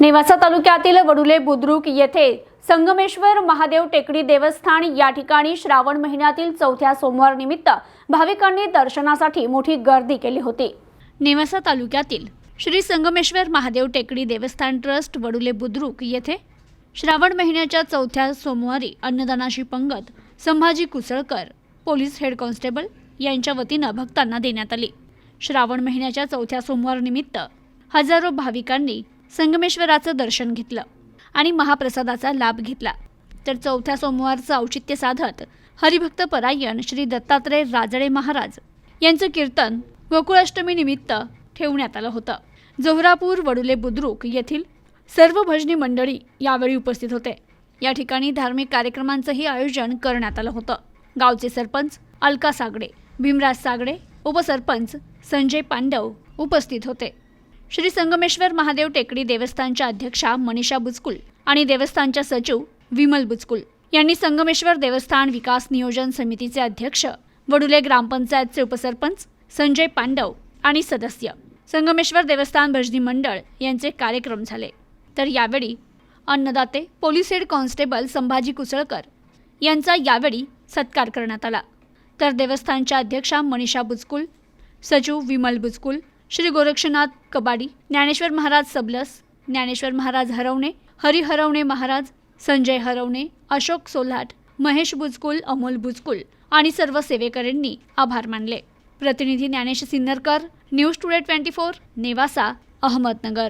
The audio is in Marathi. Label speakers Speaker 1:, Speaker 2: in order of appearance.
Speaker 1: नेवासा तालुक्यातील वडुले बुद्रुक येथे संगमेश्वर महादेव टेकडी देवस्थान या ठिकाणी श्रावण महिन्यातील चौथ्या सोमवार निमित्त भाविकांनी दर्शनासाठी मोठी गर्दी केली होती. नेवासा तालुक्यातील श्री संगमेश्वर महादेव टेकडी देवस्थान ट्रस्ट वडुले बुद्रुक येथे श्रावण महिन्याच्या चौथ्या सोमवारी अन्नदानाची पंगत Sambhaji Kusalkar police head constable यांच्या वतीनं भक्तांना देण्यात आली. श्रावण महिन्याच्या चौथ्या सोमवार निमित्त हजारो भाविकांनी संगमेश्वराचं दर्शन घेतलं आणि महाप्रसादाचा लाभ घेतला. तर चौथ्या सोमवारचं औचित्य साधत हरिभक्त परायण श्री दत्तात्रय राजळे महाराज यांचं कीर्तन गोकुळाष्टमी निमित्त ठेवण्यात आलं होतं. जोहरापूर वडुले बुद्रुक येथील सर्व भजनी मंडळी यावेळी उपस्थित होते. या ठिकाणी धार्मिक कार्यक्रमांचंही आयोजन करण्यात आलं होतं. गावचे सरपंच अलका सागडे भीमराज सागडे उपसरपंच संजय पांडव उपस्थित होते. श्री संगमेश्वर महादेव टेकडी देवस्थानच्या अध्यक्षा मनीषा बुचकुल आणि देवस्थानच्या सचिव विमल बुचकुल यांनी संगमेश्वर देवस्थान विकास नियोजन समितीचे अध्यक्ष वडुले ग्रामपंचायतचे उपसरपंच संजय पांडव आणि सदस्य. संगमेश्वर देवस्थान भजनी मंडळ यांचे कार्यक्रम झाले. तर यावेळी अन्नदाते police head constable Sambhaji Kusalkar यांचा यावेळी सत्कार करण्यात आला. तर देवस्थानच्या अध्यक्षा मनीषा बुचकुल सचिव विमल बुचकुल श्री गोरक्षनाथ कबाडी ज्ञानेश्वर महाराज सबलस ज्ञानेश्वर महाराज हरवणे हरी हरवणे महाराज संजय हरवणे अशोक सोलाट महेश बुजकुल अमोल बुजकुल आणि सर्व सेवेकऱ्यांनी आभार मानले. प्रतिनिधी Dnyanesh Sinnarkar news today twenty four Nevasa Ahmednagar.